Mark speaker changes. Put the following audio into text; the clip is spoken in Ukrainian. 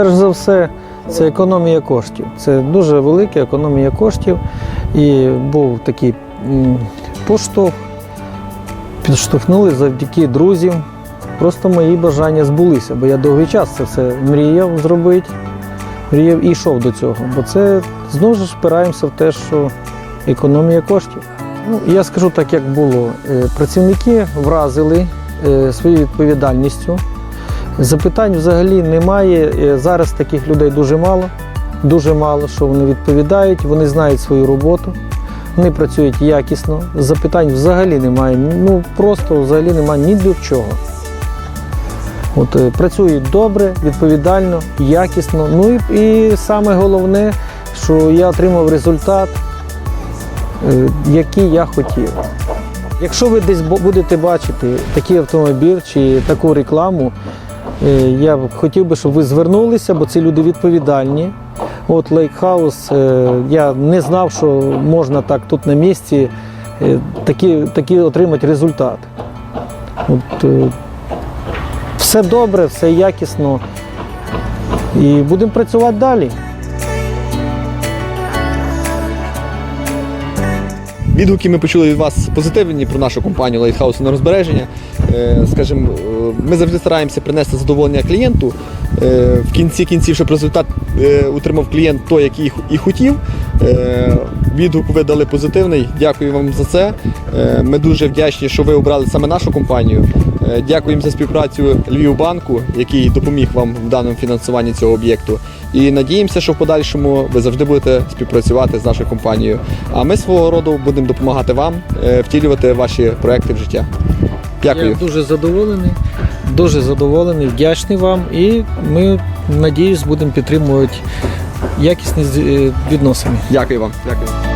Speaker 1: Перш за все, це економія коштів. Це дуже велика економія коштів. І був такий поштовх, підштовхнули завдяки друзям. Просто мої бажання збулися, бо я довгий час це все мріяв зробити, мріяв і йшов до цього. Бо це знову ж впираємося в те, що економія коштів. Ну, я скажу так, як було. Е, Працівники вразили е, своєю відповідальністю. Запитань взагалі немає. Е, Зараз таких людей дуже мало. Дуже мало, що вони відповідають, вони знають свою роботу, вони працюють якісно. Запитань взагалі немає. Ну просто взагалі немає ні до чого. От, е, працюють добре, відповідально, якісно. Ну і, і саме головне, що я отримав результат, е, який я хотів. Якщо ви десь будете бачити такий автомобіль чи таку рекламу, я б хотів би, щоб ви звернулися, бо ці люди відповідальні. От Лейкхаус, е, я не знав, що можна так тут на місці е, такі, такі отримати результат. От, е, все добре, все якісно. І будемо працювати далі.
Speaker 2: Відгуки ми почули від вас позитивні про нашу компанію Лайтхаус на розбереження. Е, Скажімо, е, ми завжди стараємося принести задоволення клієнту. Е, В кінці кінців, щоб результат утримав клієнт той, який і хотів. Відгук ви дали позитивний. Дякую вам за це. Ми дуже вдячні, що ви обрали саме нашу компанію. Е, Дякуємо за співпрацю Львівбанку, який допоміг вам в даному фінансуванні цього об'єкту. І надіємося, що в подальшому ви завжди будете співпрацювати з нашою компанією. А ми свого роду будемо допомагати вам е, втілювати ваші проекти в життя. Дякую.
Speaker 1: Я дуже задоволений, дуже задоволений, вдячний вам. І ми, надіюсь, будемо підтримувати якісні е, відносини.
Speaker 2: Дякую вам. Дякую.